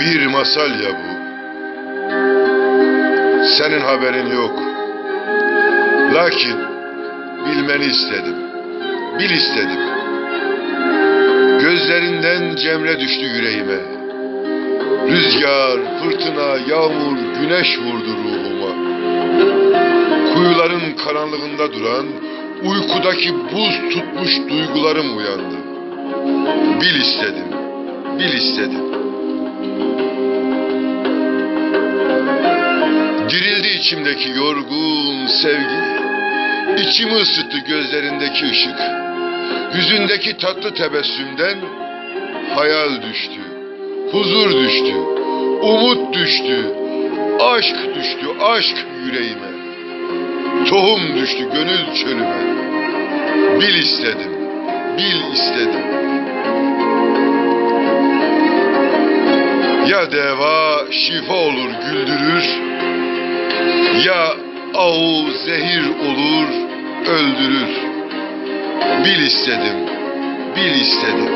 Bir masal ya bu. Senin haberin yok. Lakin bilmeni istedim. Bil istedim. Gözlerinden cemre düştü yüreğime. Rüzgar, fırtına, yağmur, güneş vurdu ruhuma. Kuyuların karanlığında duran, uykudaki buz tutmuş duygularım uyandı. Bil istedim, bil istedim. Dirildi içimdeki yorgun sevgi. İçimi ısıttı gözlerindeki ışık. Yüzündeki tatlı tebessümden hayal düştü. Huzur düştü. Umut düştü. Aşk düştü, aşk yüreğime. Tohum düştü gönül çölüme. Bil istedim, bil istedim. Ya deva şifa olur güldürür, ya ahu zehir olur öldürür. Bil istedim, bil istedim.